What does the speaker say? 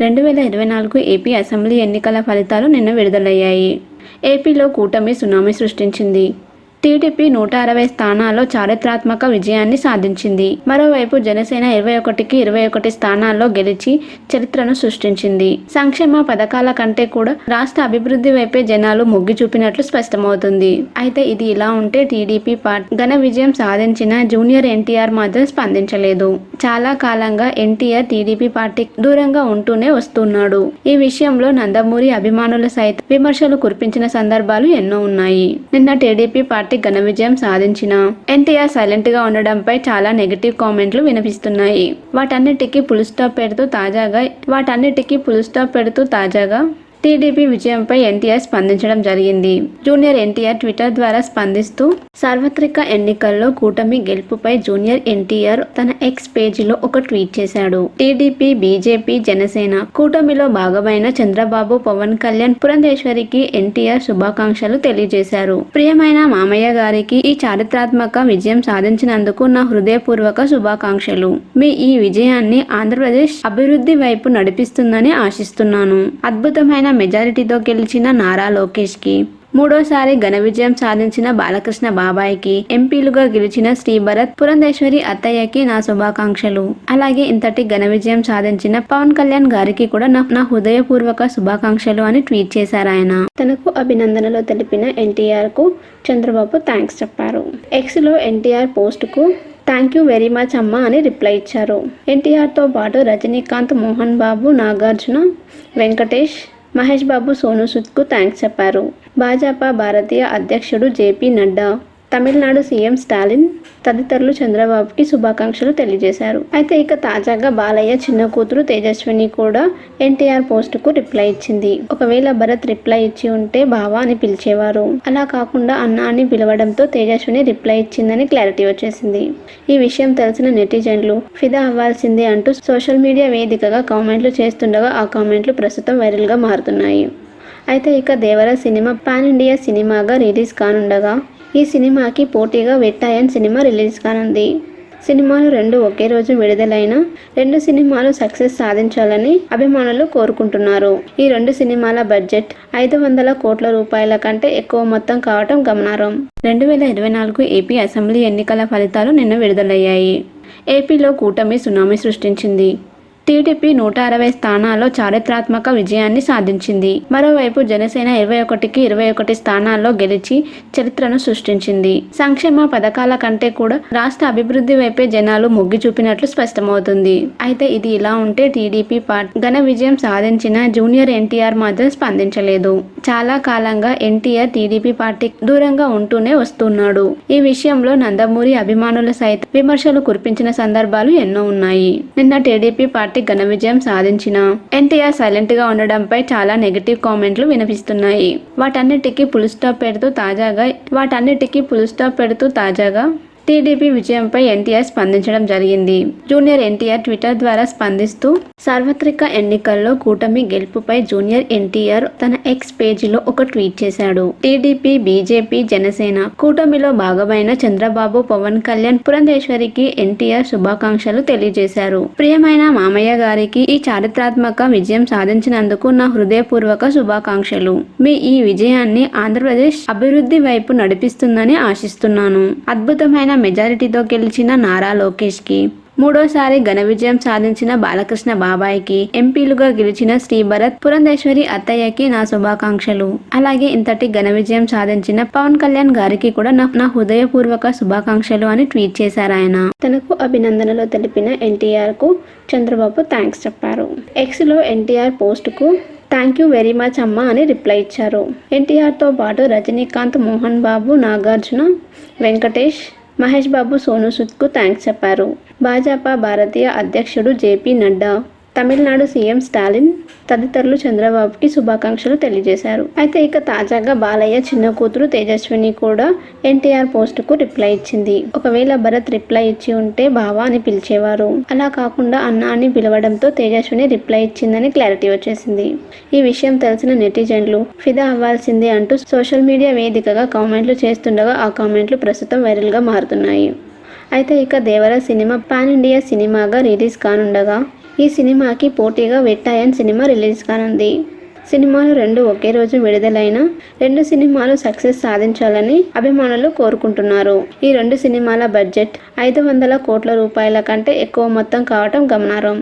రెండు వేల ఇరవై నాలుగు ఏపీ అసెంబ్లీ ఎన్నికల ఫలితాలు నిన్న విడుదలయ్యాయి. ఏపీలో కూటమి సునామీ సృష్టించింది. టీడీపీ నూట అరవై స్థానాల్లో చారిత్రాత్మక విజయాన్ని సాధించింది. మరోవైపు జనసేన ఇరవై ఒకటికి ఇరవై ఒకటి స్థానాల్లో గెలిచి చరిత్రను సృష్టించింది. సంక్షేమ పథకాల కంటే కూడా రాష్ట్ర అభివృద్ధి వైపే జనాలు మొగ్గు చూపినట్లు స్పష్టమవుతుంది. అయితే ఇది ఇలా ఉంటే టీడీపీ పార్టీ ఘన విజయం సాధించిన జూనియర్ ఎన్టీఆర్ మాత్రం స్పందించలేదు. చాలా కాలంగా ఎన్టీఆర్ టీడీపీ పార్టీ దూరంగా ఉంటూనే వస్తున్నాడు. ఈ విషయంలో నందమూరి అభిమానులు సైతం విమర్శలు కురిపించిన సందర్భాలు ఎన్నో ఉన్నాయి. నిన్న టీడీపీ పార్టీ ఘన విజయం సాధించిన ఎన్టీఆర్ సైలెంట్గా ఉండడంపై చాలా నెగిటివ్ కామెంట్లు వినిపిస్తున్నాయి. వాటన్నిటికీ పులిస్టాప్ పెడుతూ తాజాగా వాటన్నిటికీ పులిస్టాప్ పెడుతూ తాజాగా టీడీపీ విజయంపై ఎన్టీఆర్ స్పందించడం జరిగింది. జూనియర్ ఎన్టీఆర్ ట్విట్టర్ ద్వారా స్పందిస్తూ సార్వత్రిక ఎన్నికల్లో కూటమి గెలుపుపై జూనియర్ ఎన్టీఆర్ తన ఎక్స్ పేజీలో ఒక ట్వీట్ చేశాడు. టీడీపీ బీజేపీ జనసేన కూటమిలో భాగమైన చంద్రబాబు పవన్ కళ్యాణ్ పురంధేశ్వరికి ఎన్టీఆర్ శుభాకాంక్షలు తెలియజేశారు. ప్రియమైన మామయ్య గారికి ఈ చారిత్రాత్మక విజయం సాధించినందుకు నా హృదయపూర్వక శుభాకాంక్షలు. మీ ఈ విజయాన్ని ఆంధ్రప్రదేశ్ అభివృద్ధి వైపు నడిపిస్తుందని ఆశిస్తున్నాను. అద్భుతమైన మెజారిటీతో గెలిచిన నారా లోకేష్కి మూడోసారి ఘన విజయం సాధించిన బాలకృష్ణ బాబాయ్కి ఎంపీలుగా గెలిచిన శ్రీ భరత్ పురంధేశ్వరి అత్తయ్యకి నా శుభాకాంక్షలు. అలాగే ఇంతటి ఘన విజయం సాధించిన పవన్ కళ్యాణ్ గారికి కూడా నా నా హృదయపూర్వక శుభాకాంక్షలు అని ట్వీట్ చేశారు ఆయన. తనకు అభినందనలు తెలిపిన ఎన్టీఆర్కు చంద్రబాబు థ్యాంక్స్ చెప్పారు. ఎక్స్లో ఎన్టీఆర్ పోస్ట్కు థ్యాంక్ యూ వెరీ మచ్ అమ్మా అని రిప్లై ఇచ్చారు. ఎన్టీఆర్తో పాటు రజనీకాంత్ మోహన్ బాబు నాగార్జున వెంకటేష్ మహేష్ బాబు సోను సుద్కు థ్యాంక్స్ చెప్పారు. భాజపా భారతీయ అధ్యక్షుడు జేపీ నడ్డా తమిళనాడు సీఎం స్టాలిన్ తదితరులు చంద్రబాబుకి శుభాకాంక్షలు తెలియజేశారు. అయితే ఇక తాజాగా బాలయ్య చిన్న కూతురు తేజస్విని కూడా ఎన్టీఆర్ పోస్టుకు రిప్లై ఇచ్చింది. ఒకవేళ భరత్ రిప్లై ఇచ్చి ఉంటే బావా అని పిలిచేవారు. అలా కాకుండా అన్న అని పిలవడంతో తేజస్విని రిప్లై ఇచ్చిందని క్లారిటీ వచ్చేసింది. ఈ విషయం తెలిసిన నెటిజన్లు ఫిదా అవ్వాల్సిందే అంటూ సోషల్ మీడియా వేదికగా కామెంట్లు చేస్తుండగా ఆ కామెంట్లు ప్రస్తుతం వైరల్గా మారుతున్నాయి. అయితే ఇక దేవర సినిమా పాన్ ఇండియా సినిమాగా రిలీజ్ కానుండగా ఈ సినిమాకి పోటీగా వెట్టాయన్ సినిమా రిలీజ్ కానుంది. సినిమాలు రెండు ఒకే రోజు విడుదలైన రెండు సినిమాలు సక్సెస్ సాధించాలని అభిమానులు కోరుకుంటున్నారు. ఈ రెండు సినిమాల బడ్జెట్ ఐదు వందల కోట్ల రూపాయల కంటే ఎక్కువ మొత్తం కావటం గమనార్హం. రెండు వేల ఇరవై నాలుగు ఏపీ అసెంబ్లీ ఎన్నికల ఫలితాలు నిన్న విడుదలయ్యాయి. ఏపీలో కూటమి సునామీ సృష్టించింది. టీడీపీ నూట అరవై స్థానాల్లో చారిత్రాత్మక విజయాన్ని సాధించింది. మరోవైపు జనసేన ఇరవై ఒకటికి ఇరవై ఒకటి స్థానాల్లో గెలిచి చరిత్రను సృష్టించింది. సంక్షేమ పథకాల కంటే కూడా రాష్ట్ర అభివృద్ధి వైపే జనాలు మొగ్గు చూపినట్లు స్పష్టమవుతుంది. అయితే ఇది ఇలా ఉంటే టీడీపీ పార్టీ ఘన విజయం సాధించిన జూనియర్ ఎన్టీఆర్ మాత్రం స్పందించలేదు. చాలా కాలంగా ఎన్టీఆర్ టీడీపీ పార్టీ దూరంగా ఉంటూనే వస్తున్నాడు. ఈ విషయంలో నందమూరి అభిమానులు సైతం విమర్శలు కురిపించిన సందర్భాలు ఎన్నో ఉన్నాయి. నిన్న టీడీపీ పార్టీ ఘన విజయం సాధించిన. ఎన్టీఆర్ సైలెంట్గా ఉండడంపై చాలా నెగిటివ్ కామెంట్లు వినిపిస్తున్నాయి. వాటన్నిటికీ పుల్ స్టాప్ పెడుతూ తాజాగా వాటన్నిటికీ పుల్ స్టాప్ పెడుతూ తాజాగా టీడీపీ విజయంపై ఎన్టీఆర్ స్పందించడం జరిగింది. జూనియర్ ఎన్టీఆర్ ట్విట్టర్ ద్వారా స్పందిస్తూ సార్వత్రిక ఎన్నికల్లో కూటమి గెలుపుపై జూనియర్ ఎన్టీఆర్ తన ఎక్స్ పేజీలో ఒక ట్వీట్ చేశాడు. టీడీపీ బీజేపీ జనసేన కూటమిలో భాగమైన చంద్రబాబు పవన్ కళ్యాణ్ పురంధేశ్వరికి ఎన్టీఆర్ శుభాకాంక్షలు తెలియజేశారు. ప్రియమైన మామయ్య గారికి ఈ చారిత్రాత్మక విజయం సాధించినందుకు నా హృదయపూర్వక శుభాకాంక్షలు. మీ ఈ విజయాన్ని ఆంధ్రప్రదేశ్ అభివృద్ధి వైపు నడిపిస్తుందని ఆశిస్తున్నాను. అద్భుతమైన మెజారిటీతో గెలిచిన నారా లోకేష్కి మూడోసారి ఘన విజయం సాధించిన బాలకృష్ణ బాబాయ్కి. ఎంపీలుగా గెలిచిన శ్రీ భరత్ పురంధేశ్వరి అత్తయ్యకి నా శుభాకాంక్షలు. అలాగే ఇంతటి ఘన విజయం సాధించిన పవన్ కళ్యాణ్ గారికి కూడా నా నా హృదయపూర్వక శుభాకాంక్షలు అని ట్వీట్ చేశారు ఆయన. తనకు అభినందనలు తెలిపిన ఎన్టీఆర్కు చంద్రబాబు థ్యాంక్స్ చెప్పారు. ఎక్స్లో ఎన్టీఆర్ పోస్ట్కు థ్యాంక్ యూ వెరీ మచ్ అమ్మా అని రిప్లై ఇచ్చారు. ఎన్టీఆర్తో పాటు రజనీకాంత్ మోహన్ బాబు నాగార్జున వెంకటేష్ మహేష్ బాబు సోను సుద్కు థ్యాంక్స్ చెప్పారు. భాజపా భారతీయ అధ్యక్షుడు జేపీ నడ్డా తమిళనాడు సీఎం స్టాలిన్ తదితరులు చంద్రబాబుకి శుభాకాంక్షలు తెలియజేశారు. అయితే ఇక తాజాగా బాలయ్య చిన్న కూతురు తేజస్విని కూడా ఎన్టీఆర్ పోస్ట్కు రిప్లై ఇచ్చింది. ఒకవేళ భరత్ రిప్లై ఇచ్చి ఉంటే బావా అని పిలిచేవారు. అలా కాకుండా అన్న అని పిలవడంతో తేజస్విని రిప్లై ఇచ్చిందని క్లారిటీ వచ్చేసింది. ఈ విషయం తెలిసిన నెటిజన్లు ఫిదా అవ్వాల్సిందే అంటూ సోషల్ మీడియా వేదికగా కామెంట్లు చేస్తుండగా ఆ కామెంట్లు ప్రస్తుతం వైరల్గా మారుతున్నాయి. అయితే ఇక దేవర సినిమా పాన్ ఇండియా సినిమాగా రిలీజ్ కానుండగా ఈ సినిమాకి పోటీగా వెట్టాయన్ సినిమా రిలీజ్ కానుంది. సినిమాలు రెండు ఒకే రోజు విడుదలైన రెండు సినిమాలు సక్సెస్ సాధించాలని అభిమానులు కోరుకుంటున్నారు. ఈ రెండు సినిమాల బడ్జెట్ ఐదు వందల కోట్ల రూపాయల కంటే ఎక్కువ మొత్తం కావటం గమనార్హం.